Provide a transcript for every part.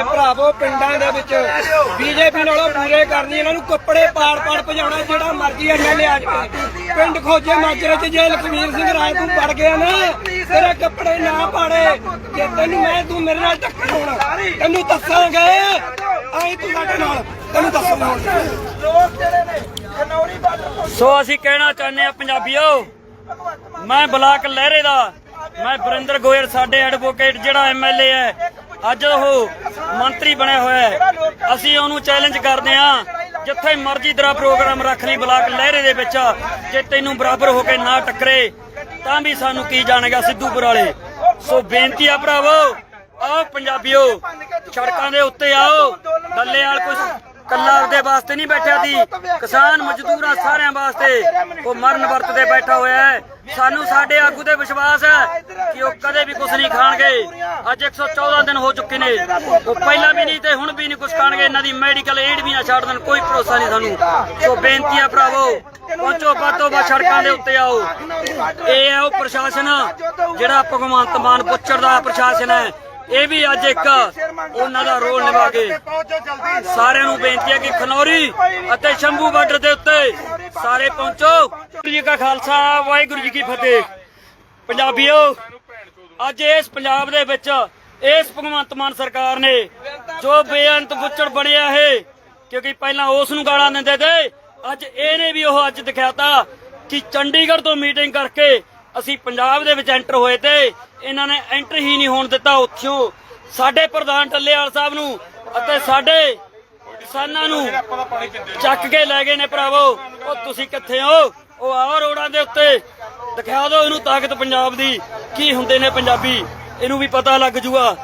ਨੇ ਭਰਾਵੋ, ਪਿੰਡਾਂ ਦੇ ਵਿੱਚ ਬੀਜੇਪੀ ਨਾਲੋਂ ਪੂਰੇ ਕਰਨੀ, ਇਹਨਾਂ ਨੂੰ ਕੱਪੜੇ ਪਾੜ ਪਾੜ ਭਜਾਉਣਾ ਜਿਹੜਾ ਮਰਜ਼ੀ ਐਮਐਲਏ ਆ ਜਾਵੇ ਪਿੰਡ ਖੋਜੇ ਮਾਜਰੇ 'ਚ ਜੇ ਲਖਵੀਰ ਸਿੰਘ ਰਾਏ ਤੂੰ ਪੜ ਗਿਆ ਨਾ, ਤੇਰੇ ਕੱਪੜੇ ਨਾ ਪਾੜੇ। ਜੇ ਤੈਨੂੰ ਮੈਂ, ਤੂੰ ਮੇਰੇ ਨਾਲ ਟੱਕਰ ਹੋਣਾ ਤੈਨੂੰ ਦੱਸਾਂਗੇ, ਆਈ ਤੂੰ ਸਾਡੇ ਨਾਲ। ਤੈਨੂੰ ਦੱਸਾਂਗੇ। ਲੋਕ ਜਿਹੜੇ ਨੇ ਖਨੌਰੀ ਬਾਰਡਰ ਸੋ ਅਸੀਂ ਕਹਿਣਾ ਚਾਹੁੰਦੇ ਆ ਪੰਜਾਬੀਓ, ਮੈਂ ਬਲਾਕ ਲਹਿਰੇ ਦਾ, ਮੈਂ ਬਰਿੰਦਰ ਗੋਇਲ, ਸਾਡੇ ਐਡਵੋਕੇਟ ਜਿਹੜਾ ਐਮਐਲਏ ਹੈ ਅੱਜ ਉਹ ਮੰਤਰੀ ਬਣਿਆ ਹੋਇਆ ਹੈ। ਅਸੀਂ ਉਹਨੂੰ ਚੈਲੰਜ ਕਰਦੇ ਆ ਜਿੱਥੇ ਮਰਜ਼ੀ ਤੇਰਾ ਪ੍ਰੋਗਰਾਮ ਰੱਖ ਲਈ, ਬਲਾਕ ਲਹਿਰੇ ਦੇ ਵਿੱਚ, ਜੇ ਤੈਨੂੰ ਬਰਾਬਰ ਹੋ ਕੇ ਨਾ ਟੱਕਰੇ, ਤਾਂ ਵੀ ਸਾਨੂੰ ਕੀ ਜਾਣੇਗਾ ਸਿੱਧੂਪੁਰ ਵਾਲੇ? ਸੋ ਬੇਨਤੀ ਆ ਭਰਾਵੋ, ਆਓ ਪੰਜਾਬੀਓ, ਸੜਕਾਂ ਦੇ ਉੱਤੇ ਆਓ। ਡੱਲੇ ਵਾਲ ਕੁਝ ਕੱਲਾ ਉਹਦੇ ਵਾਸਤੇ ਨਹੀਂ ਬੈਠਿਆ ਸੀ। ਕਿਸਾਨ ਮਜ਼ਦੂਰਾਂ ਸਾਰਿਆਂ ਵਾਸਤੇ। ਉਹ ਮਰਨ ਵਰਤ ਤੇ ਬੈਠਾ ਹੋਇਆ ਹੈ। ਸਾਨੂੰ ਸਾਡੇ ਆਗੂ ਤੇ ਵਿਸ਼ਵਾਸ ਹੈ ਕਿ ਉਹ ਕਦੇ ਵੀ ਕੁਝ ਨਹੀਂ ਖਾਣਗੇ। ਅੱਜ 114 ਦਿਨ ਹੋ ਚੁੱਕੇ ਨੇ। ਉਹ ਪਹਿਲਾਂ ਵੀ ਨਹੀਂ ਤੇ ਹੁਣ ਵੀ ਨਹੀਂ ਕੁਝ ਖਾਣਗੇ। ਇਹਨਾਂ ਦੀ ਮੈਡੀਕਲ ਏਡ ਵੀ ਨਾ ਛੱਡ ਦੇਣ। ਕੋਈ ਭਰੋਸਾ ਨਹੀਂ ਸਾਨੂੰ। ਸੋ ਬੇਨਤੀ ਆ ਭਰਾਵੋ, ਪਹੁੰਚੋ ਬਾਤੋ ਬਾ ਸੜਕਾਂ ਦੇ ਉੱਤੇ ਆਓ। ਇਹ ਹੈ ਉਹ ਪ੍ਰਸ਼ਾਸਨ, ਜਿਹੜਾ ਭਗਵੰਤ ਮਾਨ ਪੁੱਛੜ ਦਾ ਪ੍ਰਸ਼ਾਸਨ ਹੈ। ਇਹ ਵੀ ਅੱਜ ਇੱਕ ਉਹਨਾਂ ਦਾ ਰੋਲ ਨਿਭਾਗੇ ਸਾਰਿਆਂ ਨੂੰ ਬੇਨਤੀ ਹੈ ਕਿ ਖਨੌਰੀ ਅਤੇ ਸ਼ੰਭੂ ਬਾਰਡਰ ਦੇ ਉੱਤੇ ਸਾਰੇ ਪਹੁੰਚੋ। ਵਾਹਿਗੁਰੂ ਜੀ ਕਾ ਖਾਲਸਾ, ਵਾਹਿਗੁਰੂ ਜੀ ਕੀ ਫਤਿਹ। ਪੰਜਾਬੀਓ, ਅੱਜ ਇਸ ਪੰਜਾਬ ਦੇ ਵਿੱਚ ਇਸ ਭਗਵੰਤ ਮਾਨ ਸਰਕਾਰ ਨੇ ਜੋ ਬੇਅੰਤ ਬੁੱਚੜ ਬਣਿਆ ਹੈ, ਕਿਉਂਕਿ ਪਹਿਲਾਂ ਉਸ ਨੂੰ ਗਾਲਾਂ ਦਿੰਦੇ ਤੇ ਅੱਜ ਇਹਨੇ ਵੀ ਉਹ ਅੱਜ ਦਿਖਾਤਾ ਕਿ ਚੰਡੀਗੜ੍ਹ ਤੋਂ ਮੀਟਿੰਗ ਕਰਕੇ ਅਸੀਂ ਪੰਜਾਬ ਦੇ ਵਿੱਚ ਐਂਟਰ ਹੋਏ ਤੇ ਇਹਨਾਂ ਨੇ ਐਂਟਰ ਹੀ ਨਹੀਂ ਹੋਣ ਦਿੱਤਾ ਉੱਥੋਂ। ਸਾਡੇ ਪ੍ਰਧਾਨ ਟੱਲੇਵਾਲ ਸਾਹਿਬ ਨੂੰ ਅਤੇ ਸਾਡੇ ਕਿਸਾਨਾਂ ਨੂੰ ਚੱਕ ਕੇ ਲੈ ਗਏ ਨੇ ਭਰਾਵੋ। ਉਹ ਤੁਸੀਂ ਕਿੱਥੇ ਹੋ? ਉਹ ਆਓ ਰੋਡਾਂ ਦੇ ਉੱਤੇ। ਦਿਖਾ ਦਿਓ ਇਹਨੂੰ ਤਾਕਤ ਪੰਜਾਬ ਦੀ। ਕੀ ਹੁੰਦੇ ਨੇ ਪੰਜਾਬੀ? ਇਹਨੂੰ ਵੀ ਪਤਾ ਲੱਗ ਜੂਗਾ।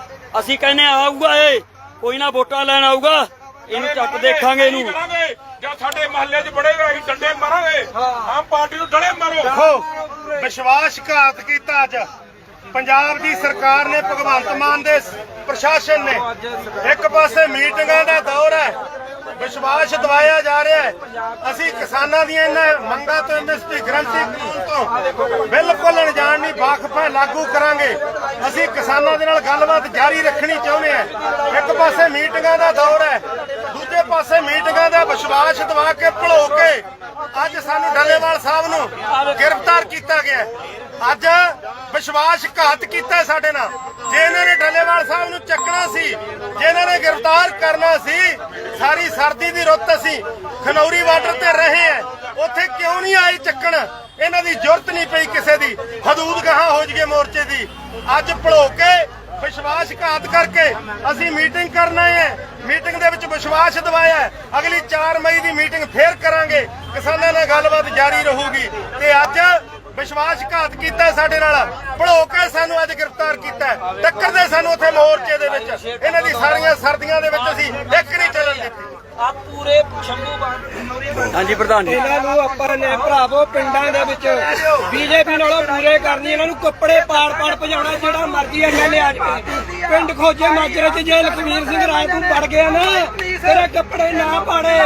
ਅਸੀਂ ਕਹਿੰਦੇ ਆ, ਆਊਗਾ ਇਹ। ਕੋਈ ਨਾ ਵੋਟਾਂ ਲੈਣ ਆਊਗਾ। ਇਹਨੂੰ ਚੱਕ ਦੇਖਾਂਗੇ ਇਹਨੂੰ। ਜਾਂ ਸਾਡੇ ਮਹੱਲੇ 'ਚ ਬੜੇਗਾ ਅਸੀਂ ਡੰਡੇ ਮਾਰਾਂਗੇ। ਆਮ ਪਾਰਟੀ ਨੂੰ ਡਲੇ ਮਾਰੋ। ਦੇਖੋ ਵਿਸ਼ਵਾਸਘਾਤ ਕੀਤਾ ਅੱਜ। ਪੰਜਾਬ ਦੀ ਸਰਕਾਰ ਨੇ ਭਗਵੰਤ ਮਾਨ ਦੇ ਪ੍ਰਸ਼ਾਸਨ ਨੇ। ਇੱਕ ਪਾਸੇ ਮੀਟਿੰਗਾਂ ਦਾ ਦੌਰ ਹੈ। ਵਿਸ਼ਵਾਸ ਦਿਵਾਇਆ ਜਾ ਰਿਹਾ ਹੈ। ਅਸੀਂ ਕਿਸਾਨਾਂ ਦੀਆਂ ਇਹਨਾਂ ਮੰਗਾਂ ਤੋਂ ਐਮਐਸਪੀ ਗਰੰਟੀ ਕਾਨੂੰਨ ਤੋਂ ਬਿਲਕੁਲ ਅਣਜਾਣ ਨਹੀਂ ਵਾਕਫ ਲਾਗੂ ਕਰਾਂਗੇ। ਅਸੀਂ ਕਿਸਾਨਾਂ ਦੇ ਨਾਲ ਗੱਲਬਾਤ ਜਾਰੀ ਰੱਖਣੀ ਚਾਹੁੰਦੇ ਹਾਂ। ਇੱਕ ਪਾਸੇ ਮੀਟਿੰਗਾਂ ਦਾ ਦੌਰ ਹੈ, ਦੂਜੇ ਪਾਸੇ ਮੀਟਿੰਗਾਂ ਦਾ ਵਿਸ਼ਵਾਸ ਦਿਵਾ ਕੇ ਭਲੋ ਕੇ ਅੱਜ ਸਾਨੂੰ ਡੱਲੇਵਾਲ ਸਾਹਿਬ ਨੂੰ ਗ੍ਰਿਫਤਾਰ ਕੀਤਾ ਗਿਆ ਅੱਜ ਵਿਸ਼ਵਾਸਘਾਤ ਕੀਤਾ ਸਾਡੇ ਨਾਲ। ਜੇ ਇਹਨਾਂ ਨੇ ਡੱਲੇਵਾਲ ਸਾਹਿਬ ਨੂੰ ਚੱਕਣਾ ਸੀ ਜੇ ਇਹਨਾਂ ਨੇ ਗ੍ਰਿਫਤਾਰ ਕਰਨਾ ਸੀ, ਸਾਰੀ ਸਰਦੀ ਦੀ ਰੁੱਤ ਅਸੀਂ ਖਨੌਰੀ ਬਾਰਡਰ ਤੇ ਰਹੇ ਆ ਉੱਥੇ ਕਿਉਂ ਨਹੀਂ ਆਏ ਚੱਕਣ? ਇਹਨਾਂ ਦੀ ਜ਼ਰੂਰਤ ਨਹੀਂ ਪਈ ਕਿਸੇ ਦੀ। ਹਦੂਦ ਗਾਹਾਂ ਹੋ ਜਗੇ ਮੋਰਚੇ ਦੀ। ਅੱਜ ਭੁਲੋ ਕੇ ਵਿਸ਼ਵਾਸਘਾਤ ਕਰਕੇ ਅਸੀਂ ਮੀਟਿੰਗ ਕਰਨ ਆਏ ਹਾਂ। ਮੀਟਿੰਗ ਦੇ ਵਿੱਚ ਵਿਸ਼ਵਾਸ ਦਿਵਾਇਆ ਅਗਲੀ 4 ਮਈ ਦੀ ਮੀਟਿੰਗ ਫੇਰ ਕਰਾਂਗੇ। ਕਿਸਾਨਾਂ ਨਾਲ ਗੱਲਬਾਤ ਜਾਰੀ ਰਹੂਗੀ। ਤੇ ਅੱਜ ਵਿਸ਼ਵਾਸਘਾਤ ਕੀਤਾ ਹੈ ਸਾਡੇ ਨਾਲ। ਭੜੋ ਕੇ ਸਾਨੂੰ ਅੱਜ ਗ੍ਰਿਫਤਾਰ ਕੀਤਾ ਹੈ। ਟੱਕਰ ਦੇ ਸਾਨੂੰ ਉੱਥੇ ਮੋਰਚੇ ਦੇ ਵਿੱਚ। ਇਹਨਾਂ ਦੀ ਸਾਰੀਆਂ ਸਰਦੀਆਂ ਦੇ ਵਿੱਚ ਅਸੀਂ ਇੱਕ ਨਹੀਂ ਚੱਲਣ ਦਿੱਤੀ। ਆ ਪੂਰੇ ਸ਼ੰਭੂ ਬਾਰਡਰ ਹਾਂਜੀ ਪ੍ਰਧਾਨ ਜੀ। ਇਹਨਾਂ ਨੂੰ ਆਪਾਂ ਨੇ ਭਰਾਵੋ ਪਿੰਡਾਂ ਦੇ ਵਿੱਚ ਬੀਜੇਪੀ ਨਾਲੋਂ ਪੂਰੇ ਕਰਨੀ ਇਹਨਾਂ ਨੂੰ ਕੱਪੜੇ ਪਾੜ ਪਾੜ ਭਜਾਉਣਾ ਜਿਹੜਾ ਮਰਜ਼ੀ ਐਮਐਲਏ ਆ ਜਾਵੇ। ਪਿੰਡ ਖੋਜੇ ਮਾਜਰੇ 'ਚ ਜੇ ਲਖਵੀਰ ਸਿੰਘ ਰਾਏ ਤੂੰ ਪੜ ਗਿਆ ਨਾ ਤੇਰੇ ਕੱਪੜੇ ਨਾ ਪਾੜੇ।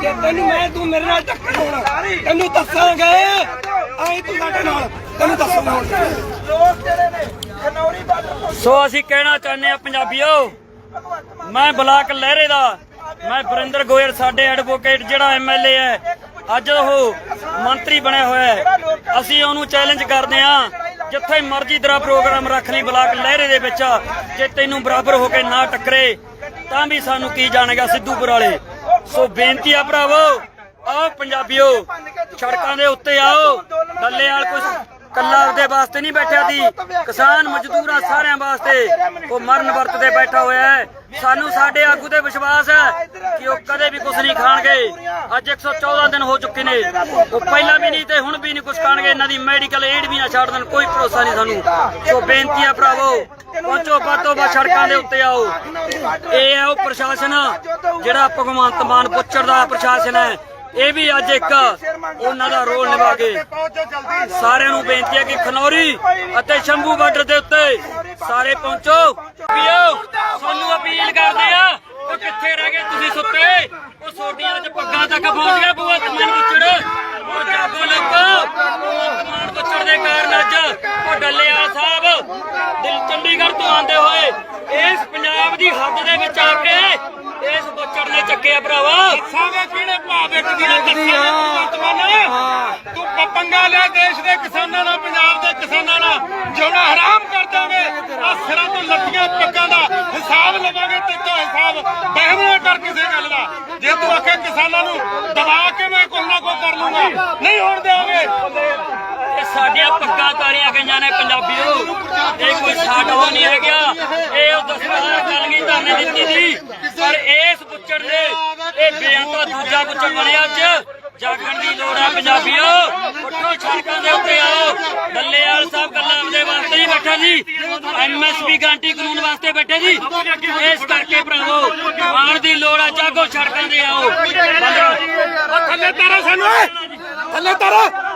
ਜੇ ਤੈਨੂੰ ਮੈਂ ਤੂੰ ਮੇਰੇ ਨਾਲ ਟੱਕਰ ਹੋਣਾ ਤੈਨੂੰ ਦੱਸਾਂਗੇ ਆਈ ਤੂੰ ਸਾਡੇ ਨਾਲ ਤੈਨੂੰ ਦੱਸਾਂਗੇ ਲੋਕ ਜਿਹੜੇ ਨੇ ਖਨੌਰੀ ਬਾਰਡਰ ਤੋਂ ਸੋ ਅਸੀਂ ਕਹਿਣਾ ਚਾਹੁੰਦੇ ਆ ਪੰਜਾਬੀਓ ਮੈਂ ਬਲਾਕ ਲਹਿਰੇ ਦਾ ਮੈਂ ਬਰਿੰਦਰ ਗੋਇਲ ਸਾਡੇ ਐਡਵੋਕੇਟ ਜਿਹੜਾ ਐਮਐਲਏ ਹੈ ਅੱਜ ਉਹ ਮੰਤਰੀ ਬਣਿਆ ਹੋਇਆ ਹੈ। ਅਸੀਂ ਉਹਨੂੰ ਚੈਲੰਜ ਕਰਦੇ ਆ ਜਿੱਥੇ ਮਰਜ਼ੀ ਤੇਰਾ ਪ੍ਰੋਗਰਾਮ ਰੱਖ ਲਈ ਬਲਾਕ ਲਹਿਰੇ ਦੇ ਵਿੱਚ ਜੇ ਤੈਨੂੰ ਬਰਾਬਰ ਹੋ ਕੇ ਨਾ ਟੱਕਰੇ ਤਾਂ ਵੀ ਸਾਨੂੰ ਕੀ ਜਾਣੇਗਾ ਸਿੱਧੂਪੁਰ ਵਾਲੇ। ਸੋ ਬੇਨਤੀ ਆ ਭਰਾਵੋ ਆਓ ਪੰਜਾਬੀਓ, ਸੜਕਾਂ ਦੇ ਉੱਤੇ ਆਓ। ਡੱਲੇ ਕੁਝ ਕੱਲਾ ਉਹਦੇ ਵਾਸਤੇ ਨਹੀਂ ਬੈਠਿਆ ਸੀ। ਕਿਸਾਨ ਮਜ਼ਦੂਰਾਂ ਸਾਰਿਆਂ ਵਾਸਤੇ। ਉਹ ਮਰਨ ਵਰਤ ਤੇ ਬੈਠਾ ਹੋਇਆ ਹੈ। ਸਾਨੂੰ ਸਾਡੇ ਆਗੂ ਤੇ ਵਿਸ਼ਵਾਸ ਹੈ ਕਿ ਉਹ ਕਦੇ ਵੀ ਕੁਝ ਨਹੀਂ ਖਾਣਗੇ। ਅੱਜ 114 ਦਿਨ ਹੋ ਚੁੱਕੇ ਨੇ। ਉਹ ਪਹਿਲਾਂ ਵੀ ਨਹੀਂ ਤੇ ਹੁਣ ਵੀ ਨਹੀਂ ਕੁਝ ਖਾਣਗੇ। ਇਹਨਾਂ ਦੀ ਮੈਡੀਕਲ ਏਡ ਵੀ ਨਾ ਛੱਡ ਦੇਣ। ਕੋਈ ਭਰੋਸਾ ਨਹੀਂ ਸਾਨੂੰ। ਸੋ ਬੇਨਤੀ ਆ ਭਰਾਵੋ ਪਹੁੰਚੋ ਬਾਤੋ ਬਾ ਸੜਕਾਂ ਦੇ ਉੱਤੇ ਆਓ। ਇਹ ਹੈ ਉਹ ਪ੍ਰਸ਼ਾਸਨ, ਜਿਹੜਾ ਭਗਵੰਤ ਮਾਨ ਪੁੱਛੜ ਦਾ ਪ੍ਰਸ਼ਾਸਨ ਹੈ। ਇਹ ਵੀ ਅੱਜ ਇੱਕ ਉਹਨਾਂ ਦਾ ਰੋਲ ਨਿਭਾਗੇ ਪਹੁੰਚੋ ਸਾਰਿਆਂ ਨੂੰ ਬੇਨਤੀ ਹੈ ਕਿ ਖਨੌਰੀ ਅਤੇ ਸ਼ੰਭੂ ਬਾਰਡਰ ਦੇ ਉੱਤੇ ਸਾਰੇ ਪਹੁੰਚੋ। ਪੀਓ, ਸਾਨੂੰ ਅਪੀਲ ਕਰਦੇ ਆ ਉਹ ਕਿੱਥੇ ਰਹਿ ਗਏ ਤੁਸੀਂ ਸੁੱਤੇ, ਉਹ ਸੋਡੀਆਂ ਚ ਪੱਗਾਂ ਤੱਕ ਪਹੁੰਚ ਗਿਆ ਬੂਆ ਤਮਨ ਪੁੱਛੜ ਉਹ ਜਾਗੋ ਲੋਕੋ ਮਾਨ ਬੱਚੜ ਦੇ ਕਾਰਨ ਅੱਜ ਉਹ ਡੱਲੇ ਸਾਹਿਬ ਦਿਲ ਚੰਡੀਗੜ੍ਹ ਤੋਂ ਆਉਂਦੇ ਹੋਏ ਇਸ ਪੰਜਾਬ ਦੀ ਹੱਦ ਦੇ ਵਿੱਚ ਆ ਕੇ ਇਸ ਬੱਚੜ ਨੇ ਚੱਕਿਆ ਭਰਾਵਾ। ਸਾਵੇਂ ਕਿਹੜੇ ਭਾਅ ਵੇਚਦੀ ਆ? ਤੂੰ ਪ- ਪੰਗਾ ਲਿਆ ਦੇਸ਼ ਦੇ ਕਿਸਾਨਾਂ ਨਾਲ ਪੰਜਾਬ ਦੇ ਕਿਸਾਨਾਂ ਨਾਲ। ਜਿਉਣਾ ਹਰਾਮ ਕਰ ਦਾਂਗੇ ਆ ਸਿਰਾਂ ਤੋਂ ਲੱਤੀਆਂ ਪੱਗਾਂ ਦਾ ਹਿਸਾਬ ਲਵਾਂਗੇ ਤੇ ਤੋਂ ਹਿਸਾਬ ਬਹਿਮਣਾ ਕਰ ਕਿਸੇ ਗੱਲ ਦਾ। ਜੇ ਤੂੰ ਆਖੇ ਕਿਸਾਨਾਂ ਨੂੰ ਦਬਾ ਕੇ ਮੈਂ ਕੁਝ ਨਾ ਕੁਝ ਕਰ ਲੂੰਗਾ ਨਹੀਂ ਹੋਣ ਦੇਵਾਂਗੇ ਸਾਡੀਆਂ ਪੱਗਾਂ ਤਾਰੀਆਂ ਗਈਆਂ ਨੇ ਪੰਜਾਬੀਓ। ਇਹ ਕੋਈ ਸਾਡਾ ਉਹ ਨਹੀਂ ਹੈਗਾ। ਇਹ ਉਹ ਦਸਤਾਰ ਕਲਗੀ ਧਰਨੇ ਦਿੱਤੀ ਸੀ। ਪਰ ਇਸ ਬੁੱਚੜ ਨੇ ਇਹ ਬੇਅੰਤਾ ਦੂਜਾ ਬੁੱਚੜ ਬਣਿਆ ਅੱਜ। ਜਾਗਣ ਦੀ ਲੋੜ ਹੈ ਪੰਜਾਬੀਓ। ਉੱਠੋ ਸੜਕਾਂ ਦੇ ਉੱਤੇ ਆਓ। ਡੱਲੇਵਾਲ ਸਾਹਿਬ ਗੱਲਾਂ ਆਪਦੇ ਵਾਸਤੇ ਨਹੀਂ ਬੈਠਾ ਜੀ। ਐਮਐਸਪੀ ਗਾਰੰਟੀ ਕਾਨੂੰਨ ਵਾਸਤੇ ਬੈਠੇ ਜੀ। ਇਸ ਕਰਕੇ ਭਰਾਵੋ ਆਉਣ ਦੀ ਲੋੜ ਹੈ। ਜਾਗੋ ਸੜਕਾਂ ਤੇ ਆਓ। ਥੱਲੇ ਤਾਰਾ ਸਾਨੂੰ ਥੱਲੇ ਤਾਰਾ।